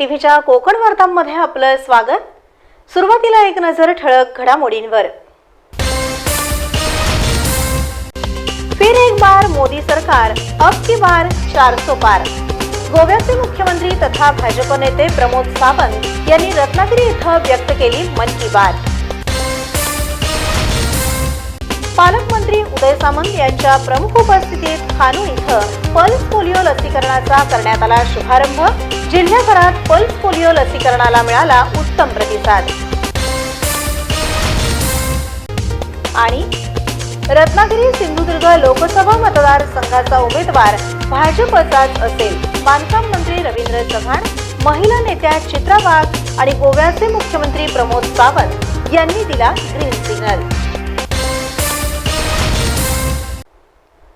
टीव्हीच्या कोकण वार्तांमध्ये आपलं स्वागत. सुरुवातीला एक नजर ठळक घडामोडींवर. फिर एक बार मोदी सरकार अब की बार चार सो पार. गोव्याचे मुख्यमंत्री तथा भाजप नेते प्रमोद सावंत यांनी रत्नागिरी इथं व्यक्त केली मन की बात. पालकमंत्री उदय सामंत यांच्या प्रमुख उपस्थितीत खानू इथं पल्स पोलिओ लसीकरणाचा करण्यात आला शुभारंभ. जिल्ह्याभरात पल्स पोलिओ लसीकरणाला मिळाला उत्तम प्रतिसाद. आणि रत्नागिरी सिंधुदुर्ग लोकसभा मतदारसंघाचा उमेदवार भाजपचाच असेल. बांधकाम मंत्री रवींद्र चव्हाण महिला नेत्या चित्रा वाघ आणि गोव्याचे मुख्यमंत्री प्रमोद सावंत यांनी दिला ग्रीन सिग्नल.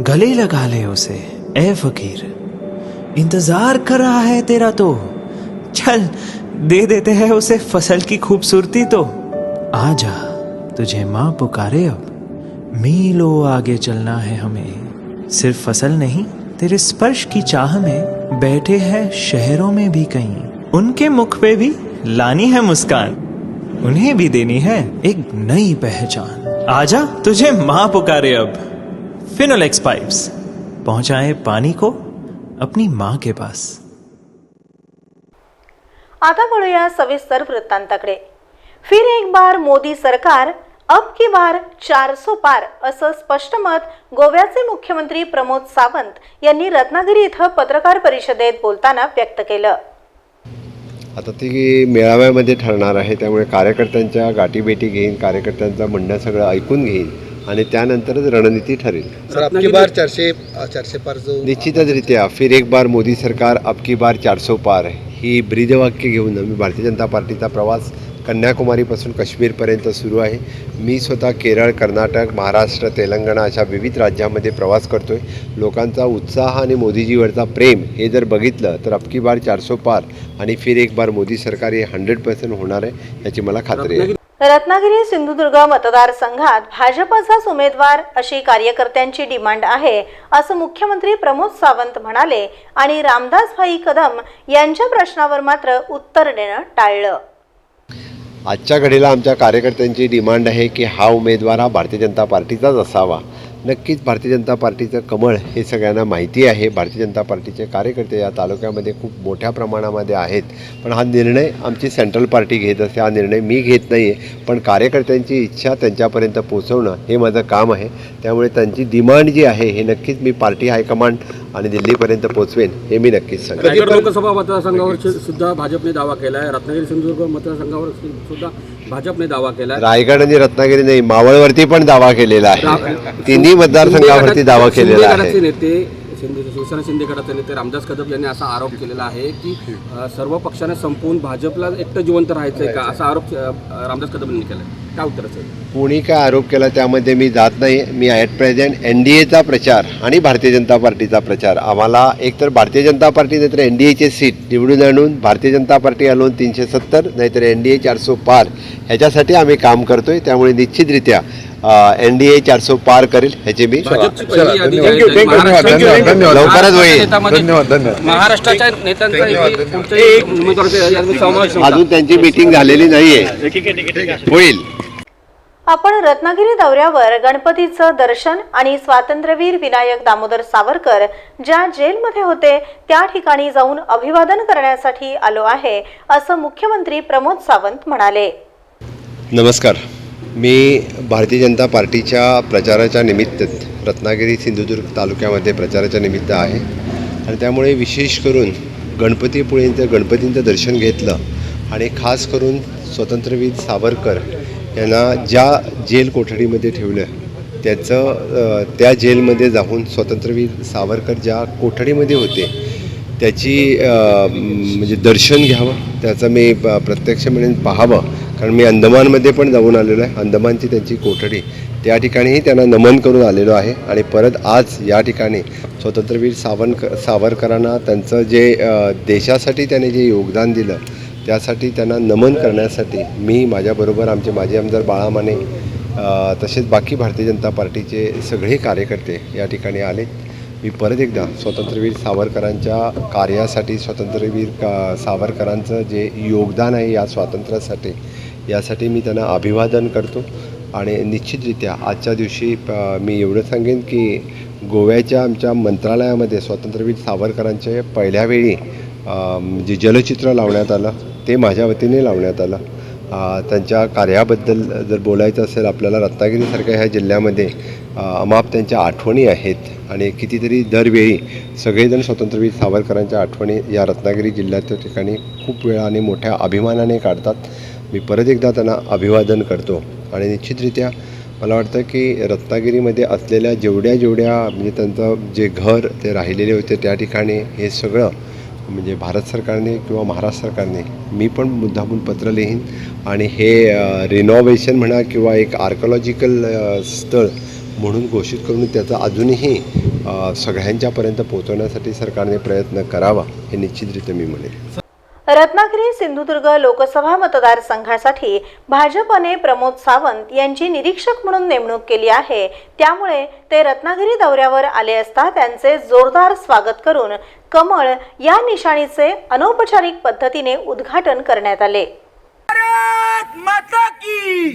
गले लगा ले उसे। ए फकीर, इंतज़ार कर रहा है तेरा तो। चल, दे देते हैं उसे फ़सल की खूबसूरती तो। आजा तुझे माँ पुकारे अब। मीलों आगे चलना है हमें। सिर्फ़ फ़सल नहीं, तेरे स्पर्श की चाह में बैठे हैं शहरों में भी कहीं। उनके मुख पे भी लानी है मुस्कान। उन्हें भी देनी है एक नई पहचान। आजा तुझे माँ पुकारे अब। फिनोलेक्स पाइप्स पहुंचाए पानी को अपनी माँ के पास। आता वळूया सविस्तर वृत्तांताकडे. फिर एक बार मोदी सरकार अब की बार चारसो पार असं स्पष्ट मत गोव्याचे मुख्यमंत्री प्रमोद सावंत यांनी रत्नागिरी इथं पत्रकार परिषदेत बोलताना व्यक्त केलं. आता ती मेळाव्यामध्ये ठरणार आहे त्यामुळे कार्यकर्त्यांच्या गाठीभेटी घेईन कार्यकर्त्यांचं म्हणणं सगळं ऐकून घेईन. आणि त्यानंतरच रणनीती ठरेल. सर अब की बार चारशे चारशे पार जो निश्चितचरित्या फिर एक बार मोदी सरकार अब की बार चारसो पार ही. ब्रीदवाक्य घेऊन आम्ही भारतीय जनता पार्टीचा प्रवास कन्याकुमारीपासून काश्मीरपर्यंत सुरू आहे. मी स्वतः केरळ कर्नाटक महाराष्ट्र तेलंगणा अशा विविध राज्यामध्ये प्रवास करतो आहे लोकांचा उत्साह आणि मोदीजीवरचा प्रेम हे जर बघितलं तर अब की बार चारसो पार आणि फिर एक बार मोदी सरकार हे हंड्रेड पर्सेंट होणार आहे याची मला खात्री आहे. रत्नागिरी सिंधुदुर्ग मतदारसंघात भाजपचाच उमेदवार अशी कार्यकर्त्यांची डिमांड आहे असं मुख्यमंत्री प्रमोद सावंत म्हणाले आणि रामदास भाई कदम यांच्या प्रश्नावर मात्र उत्तर देणं टाळलं. आजच्या घडीला आमच्या कार्यकर्त्यांची डिमांड आहे की हा उमेदवार हा भारतीय जनता पार्टीचाच असावा. नक्कीच भारतीय जनता पार्टीचं कमळ हे सगळ्यांना माहिती आहे. भारतीय जनता पार्टीचे कार्यकर्ते या तालुक्यामध्ये खूप मोठ्या प्रमाणामध्ये आहेत. पण हा निर्णय आमची सेंट्रल पार्टी घेत असते. हा निर्णय मी घेत नाही आहे पण कार्यकर्त्यांची इच्छा त्यांच्यापर्यंत पोचवणं हे माझं काम आहे. त्यामुळे त्यांची डिमांड जी आहे हे नक्कीच मी पार्टी हायकमांड आणि दिल्लीपर्यंत पोचवेन हे मी नक्कीच सांगेन. लोकसभा मतदारसंघावर सुद्धा भाजपने दावा केला आहे रत्नागिरी सिंधुदुर्ग मतदारसंघावर सुद्धा भाजपने दावा केला रायगड आणि रत्नागिरी नाही मावळवरती पण दावा केलेला आहे. तिन्ही मतदारसंघावरती दावा केलेला आहे. नेते शिंदे शिवसेना शिंदे गटाचे नेते रामदास कदम यांनी असा आरोप केलेला आहे की सर्व पक्षाने संपवून भाजपला एकटं जिवंत राहायचं आहे का? असा आरोप रामदास कदम यांनी केला काय उत्तर असेल? कोणी काय आरोप केला त्यामध्ये मी जात नाही. मी ॲट प्रेझेंट एन डी एचा प्रचार आणि भारतीय जनता पार्टीचा प्रचार. आम्हाला एकतर भारतीय जनता पार्टी नाहीतर एन डी एचे सीट निवडून आणून भारतीय जनता पार्टी आणून तीनशे सत्तर नाहीतर एन डी ए चारसो पार. ह्याच्यासाठी आम्ही काम करतो आहे त्यामुळे निश्चितरित्या एन डी ए चारसो पार करेल ह्याची मी. लवकरच होईल. महाराष्ट्राच्या नेत्यांचा. अजून त्यांची मिटिंग झालेली नाहीये. होईल. आपण रत्नागिरी दौऱ्यावर गणपतीचं दर्शन आणि स्वातंत्र्यवीर विनायक दामोदर सावरकर ज्या जेलमध्ये होते त्या ठिकाणी जाऊन अभिवादन करण्यासाठी आलो आहे असं मुख्यमंत्री प्रमोद सावंत म्हणाले. नमस्कार. मी भारतीय जनता पार्टीच्या प्रचाराच्या निमित्त रत्नागिरी सिंधुदुर्ग तालुक्यामध्ये प्रचाराच्या निमित्त आहे. आणि त्यामुळे विशेष करून गणपतीपुळेंचं गणपतींचं दर्शन घेतलं आणि खास करून स्वतंत्रवीर सावरकर यांना ज्या जेल कोठडीमध्ये ठेवलं त्याचं त्या जेलमध्ये जाऊन स्वतंत्रवीर सावरकर ज्या कोठडीमध्ये होते त्याची म्हणजे दर्शन घ्यावं त्याचं मी प्रत्यक्ष म्हणून पाहावं. कारण मी अंदमानमध्ये पण जाऊन आलेलो आहे. अंदमानची त्यांची कोठडी त्या ठिकाणीही त्यांना नमन करून आलेलो आहे. आणि परत आज या ठिकाणी स्वातंत्र्यवीर सावरकर सावरकरांना त्यांचं जे देशासाठी त्याने जे योगदान दिलं त्यासाठी त्यांना नमन करण्यासाठी मी माझ्याबरोबर आमचे माजी आमदार बाळा माने तसेच बाकी भारतीय जनता पार्टीचे सगळे कार्यकर्ते या ठिकाणी आले. मी परत एकदा स्वातंत्र्यवीर सावरकरांच्या कार्यासाठी स्वातंत्र्यवीर का सावरकरांचं जे योगदान आहे या स्वातंत्र्यासाठी यासाठी मी त्यांना अभिवादन करतो आणि निश्चितरित्या आजच्या दिवशी मी एवढं सांगेन की गोव्याच्या आमच्या मंत्रालयामध्ये स्वातंत्र्यवीर सावरकरांचे पहिल्या वेळी जे जलचित्र लावण्यात आलं ते माझ्या वतीने लावण्यात आलं. त्यांच्या कार्याबद्दल जर बोलायचं असेल आपल्याला रत्नागिरीसारख्या ह्या जिल्ह्यामध्ये अमाप त्यांच्या आठवणी आहेत. आणि कितीतरी दरवेळी सगळेजण स्वातंत्र्यवीर सावरकरांच्या आठवणी या रत्नागिरी जिल्ह्याच्या ठिकाणी खूप वेळा आणि मोठ्या अभिमानाने काढतात. मी परत एकदा त्यांना अभिवादन करतो. आणि निश्चितरित्या मला वाटतं की रत्नागिरीमध्ये असलेल्या जेवढ्या जेवढ्या म्हणजे त्यांचं जे घर ते राहिलेले होते त्या ठिकाणी हे सगळं म्हणजे भारत सरकारने किंवा महाराष्ट्र सरकारने मी पण मुद्दामून पत्र लिहीन. आणि हे रिनोव्हेशन म्हणा किंवा एक आर्कॉलॉजिकल स्थळ म्हणून घोषित करून त्याचा अजूनही सगळ्यांच्यापर्यंत पोहोचवण्यासाठी सरकारने प्रयत्न करावा हे निश्चितरित्या मी म्हणेन. रत्नागिरी सिंधुदुर्ग लोकसभा मतदारसंघासाठी भाजपने प्रमोद सावंत यांची निरीक्षक म्हणून नेमणूक केली आहे. त्यामुळे ते रत्नागिरी दौऱ्यावर आले असता त्यांचे जोरदार स्वागत करून कमळ या निशाणीचे अनौपचारिक पद्धतीने उद्घाटन करण्यात आले. भारत माता की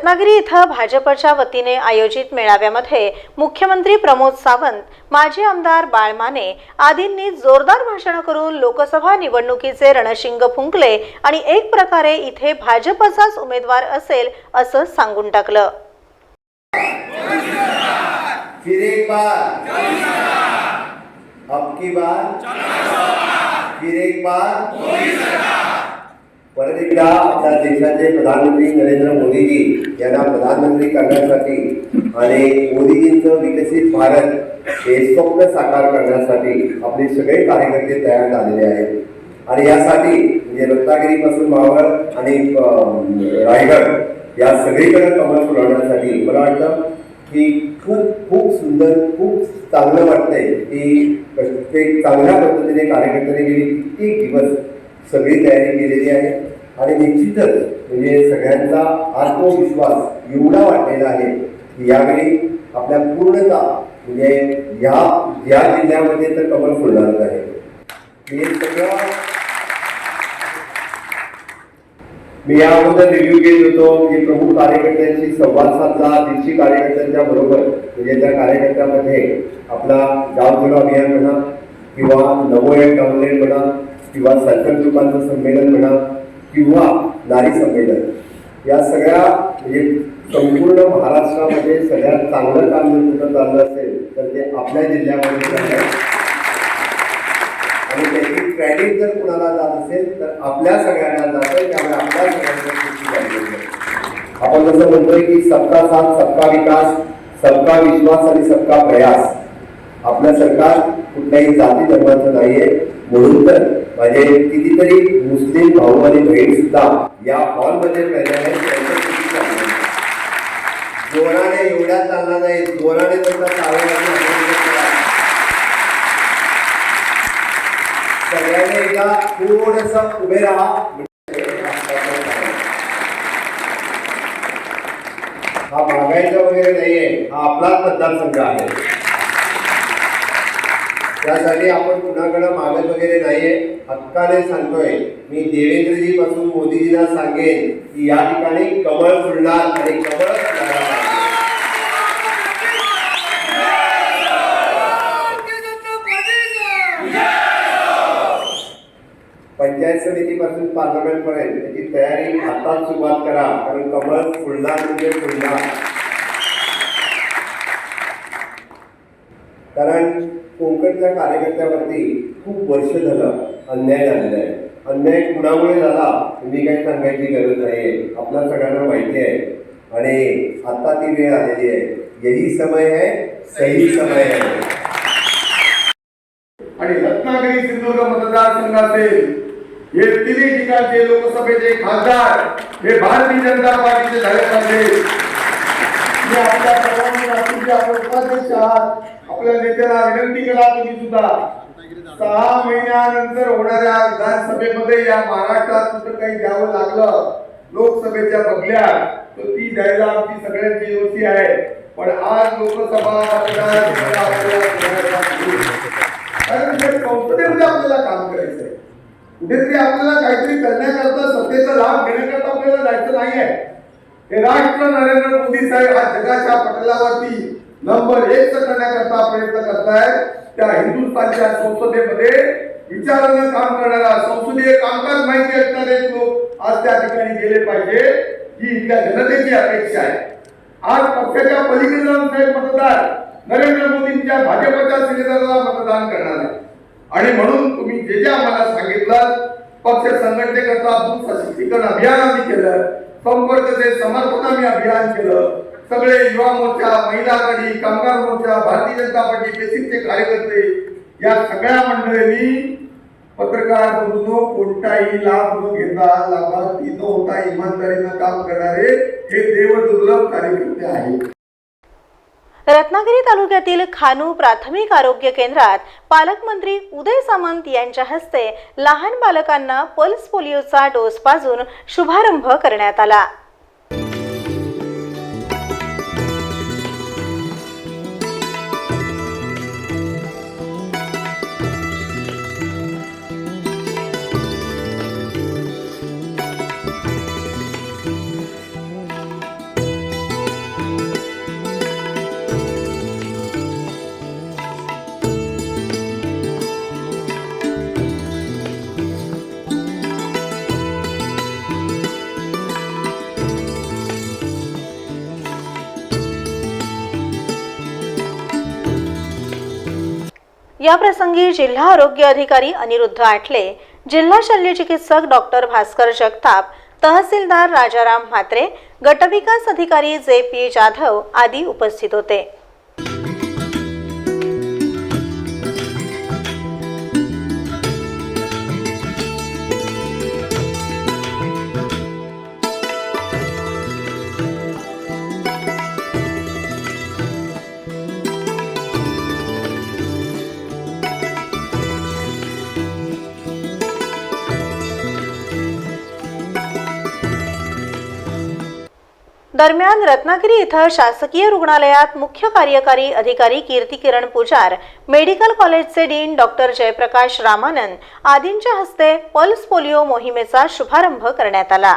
रत्नागिरी इथं भाजपच्या वतीने आयोजित मेळाव्यामध्ये मुख्यमंत्री प्रमोद सावंत माजी आमदार बाळमाने आदींनी जोरदार भाषण करून लोकसभा निवडणुकीचे रणशिंग फुंकले आणि एक प्रकारे इथे भाजपचाच उमेदवार असेल असं सांगून टाकलं. फिर एक बार. अब की बार? फिर एक बार. परत एकदा आपल्या देशाचे प्रधानमंत्री नरेंद्र मोदीजी यांना प्रधानमंत्री करण्यासाठी आणि मोदीजींचं विकसित भारत हे स्वप्न साकार करण्यासाठी आपले सगळे कार्यकर्ते तयार झालेले आहेत. आणि यासाठी म्हणजे रत्नागिरीपासून मावळ आणि रायगड या सगळीकडे कमल फुलवण्यासाठी मला वाटतं की खूप खूप सुंदर खूप चांगलं वाटतंय की प्रत्येक चांगल्या पद्धतीने कार्यकर्त्यांनी गेली कित्येक दिवस सगळी तयारी केलेली आहे. आणि निश्चितच म्हणजे सगळ्यांचा आत्मविश्वास एवढा वाढलेला आहे की यावेळी आपल्या पूर्णता म्हणजे या या जिल्ह्यामध्ये तर कमल फुलणारच आहे. हे सगळं मी या अगोदर रिव्ह्यू घेत होतो की प्रमुख कार्यकर्त्यांशी संवाद साधला दीडशे कार्यकर्त्यांच्या बरोबर म्हणजे त्या कार्यकर्त्यामध्ये आपला गाव जोडो अभियान म्हणा किंवा नवो एक म्हणा किंवा सायकल ग्रुपांचं संमेलन म्हणा किंवा नारी संमेलन. या सगळ्या म्हणजे संपूर्ण महाराष्ट्रामध्ये सगळ्यात चांगलं काम जर कुठं चाललं असेल तर ते आपल्या जिल्ह्यामध्ये चाललंय आणि त्याची क्रेडिट जर कुणाला जात असेल तर आपल्या सगळ्यांना जातं त्यामुळे आपल्या सगळ्यांना आहे. आपण जसं म्हणतोय की सबका साथ सबका विकास सबका विश्वास आणि सबका प्रयास. आपलं सरकार कुठल्याही जाती धर्माचं नाहीये. म्हणून तर माझे कितीतरी मुस्लिम भाऊ आणि बहीण सुद्धा या हॉलमध्ये राहिले आहेत जोराने एवढ्या चालला नाही जोराने त्यांचा टाळ्या सगळ्यांनी एकदा थोडस उभे राहा. हा मागायचा वगैरे नाहीये हा आपलाच मतदारसंघ आहे. त्यासाठी आपण कुणाकडे मागत वगैरे नाहीये. हक्काने सांगतोय. मी देवेंद्रजी पासून मोदीजीला सांगेन की या ठिकाणी कमळ फुलणार आणि कमळ पंचायत समितीपासून पार्लमेंटपर्यंत त्याची तयारी आताच सुरुवात करा कारण कमळ फुलणार म्हणजे फुलणार. कारण कोकणच्या कार्यकर्त्यावरती खूप वर्ष झालं अन्याय झालेला आहे. अन्याय कुणामुळे झाला? मी काही सांगायची गरज नाही आपल्या सगळ्यांना माहिती आहे. आणि आता ती वेळ आलेली आहे. यही समय है सही समय है. आणि रत्नागिरी सिंधुदुर्ग मतदारसंघातील हे तिन्ही ठिकाणचे लोकसभेचे खासदार हे भारतीय जनता पार्टीचे झाले पाहिजे मी आपल्या सर्वांनी राष्ट्रीय आपण उपाध्यक्ष आहात. आपल्या नेत्याला विनंती करा तुम्ही सुद्धा. सहा महिन्यानंतर होणाऱ्या विधानसभेमध्ये या महाराष्ट्रात कुठं काही द्यावं लागलं लोकसभेच्या बदल्यात तर ती द्यायला आमची सगळ्यांची योची आहे. पण आज लोकसभा मतदारसंघाला आपल्याला कारण हे संसदेमध्ये आपल्याला काम करायचं आहे कुठेतरी आपल्याला काहीतरी करण्याकरता सत्तेचा लाभ घेण्याकरता आपल्याला जायचं नाहीये. हे राष्ट्र नरेंद्र मोदी साहेब हा जगाच्या पटलावरती नंबर एक करण्याकरता प्रयत्न करतायत. त्या हिंदुस्थानच्या संसदेमध्ये विचारानं काम करणारा संसदीय कामकाज माहिती असणारे लोक आज त्या ठिकाणी गेले पाहिजे ही इथल्या जनतेची अपेक्षा आहे. आज पक्षाच्या पलीकडे जाऊन साहेब मतदार नरेंद्र मोदींच्या भाजपच्या सिलेंडरला मतदान करणार आहे आणि म्हणून तुम्ही जे जे आम्हाला सांगितलं पक्ष संघटनेकरता दूध सशक्तीकरण अभियान आम्ही केलं संपर्कचे समर्थन आम्ही अभियान केलं. सगळे युवा मोर्चा महिला आघाडी कामगार मोर्चा भारतीय जनता पार्टी बेसिकचे कार्यकर्ते या सगळ्या मंडळींनी पत्रकार म्हणून कोणताही लाभ न घेता लाभार्थी न होता इमानदारीनं काम करणारे हे देवदुर्लभ कार्यकर्ते आहेत. रत्नागिरी तालुक्यातील खानू प्राथमिक आरोग्य केंद्रात पालकमंत्री उदय सामंत यांच्या हस्ते लहान बालकांना पल्स पोलिओचा डोस पाजून शुभारंभ करण्यात आला. याप्रसंगी जिल्हा आरोग्य अधिकारी अनिरुद्ध आठले जिल्हा शल्य चिकित्सक डॉक्टर भास्कर जगताप तहसीलदार राजाराम म्हात्रे गटविकास अधिकारी जे पी जाधव आदी उपस्थित होते. दरम्यान रत्नागिरी इथं शासकीय रुग्णालयात मुख्य कार्यकारी अधिकारी कीर्ती किरण पुजार मेडिकल कॉलेजचे डीन डॉक्टर जयप्रकाश रामानंद आदींच्या हस्ते पल्स पोलिओ मोहिमेचा शुभारंभ करण्यात आला.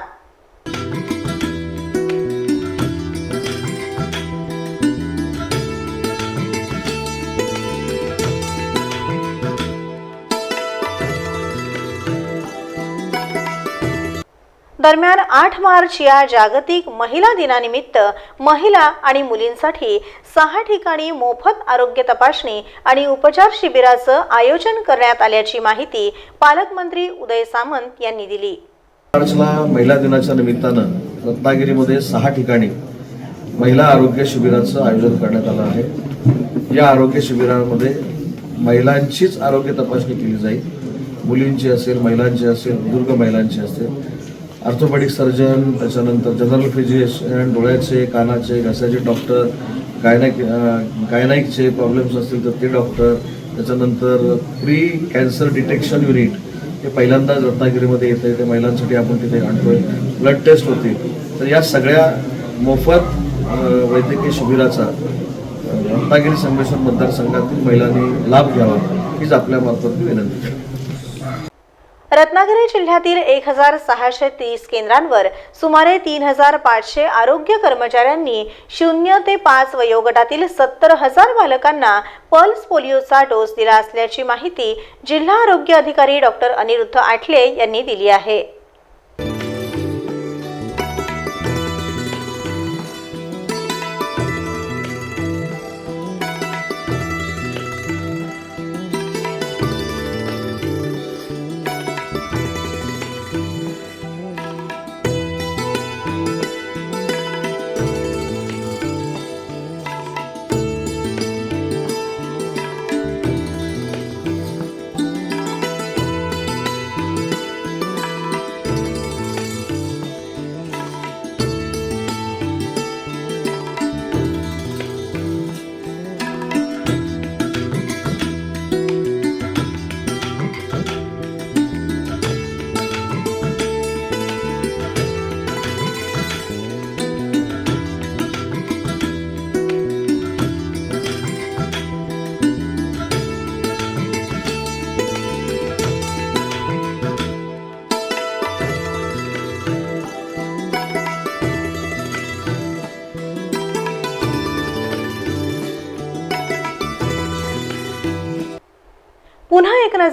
दरम्यान आठ मार्च या जागतिक महिला दिनानिमित्त महिला आणि मुलींसाठी सहा ठिकाणी मोफत आरोग्य तपासणी आणि उपचार शिबिराचं आयोजन करण्यात आल्याची माहिती पालकमंत्री उदय सामंत यांनी दिली. मार्चला महिला दिनाच्या निमित्तानं रत्नागिरीमध्ये सहा ठिकाणी महिला आरोग्य शिबिराचं आयोजन करण्यात आलं आहे. या आरोग्य शिबिरामध्ये महिलांचीच आरोग्य तपासणी केली जाईल. मुलींची असेल महिलांची असेल बुजुर्ग महिलांची असेल. ऑर्थोपॅडिक सर्जन त्याच्यानंतर जनरल फिजिशियन डोळ्याचे कानाचे घशाचे डॉक्टर गायनाक गायनाईकचे प्रॉब्लेम्स असतील तर ते डॉक्टर. त्याच्यानंतर प्री कॅन्सर डिटेक्शन युनिट हे पहिल्यांदाच रत्नागिरीमध्ये येतं आहे ते महिलांसाठी आपण तिथे आणतोय. ब्लड टेस्ट होते. तर या सगळ्या मोफत वैद्यकीय शिबिराचा रत्नागिरी संमेश्वर मतदारसंघातील महिलांनी लाभ घ्यावा हीच आपल्या मार्फत मी विनंती. रत्नागिरी जिल्ह्यातील एक हजार सहाशे तीस केंद्रांवर सुमारे तीन हजार पाचशे आरोग्य कर्मचाऱ्यांनी शून्य ते पाच वयोगटातील सत्तर हजार बालकांना पल्स पोलिओचा डोस दिला असल्याची माहिती जिल्हा आरोग्य अधिकारी डॉक्टर अनिरुद्ध आठले यांनी दिली आहे.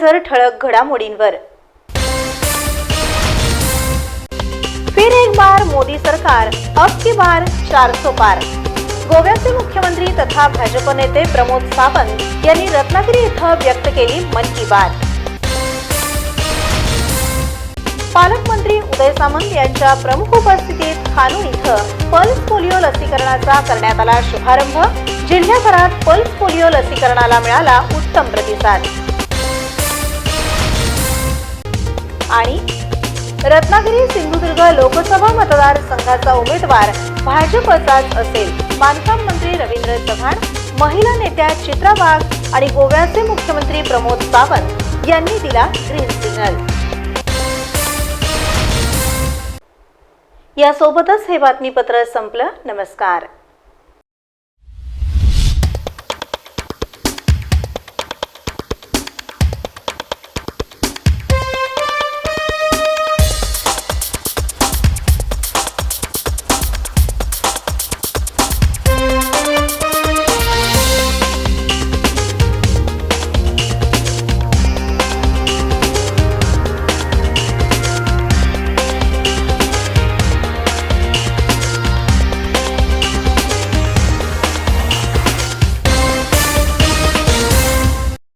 नजर ठळक घडामोडींवर. फिर एक बार मोदी सरकार अब की बार चार सो पार. गोव्याचे मुख्यमंत्री तथा भाजप नेते प्रमोद सावंत यांनी रत्नागिरी इथं व्यक्त केली मन की बात. पालकमंत्री उदय सामंत यांच्या प्रमुख उपस्थितीत खानू इथं पल्स पोलिओ लसीकरणाचा करण्यात आला शुभारंभ. जिल्ह्याभरात पल्स पोलिओ लसीकरणाला मिळाला उत्तम प्रतिसाद. आणि रत्नागिरी सिंधुदुर्ग लोकसभा मतदारसंघाचा उमेदवार भाजपचाच असेल. बांधकाम मंत्री रवींद्र चव्हाण महिला नेत्या चित्रा वाघ आणि गोव्याचे मुख्यमंत्री प्रमोद सावंत यांनी दिला ग्रीन सिग्नल यासोबतच हे बातमीपत्र संपलं. नमस्कार.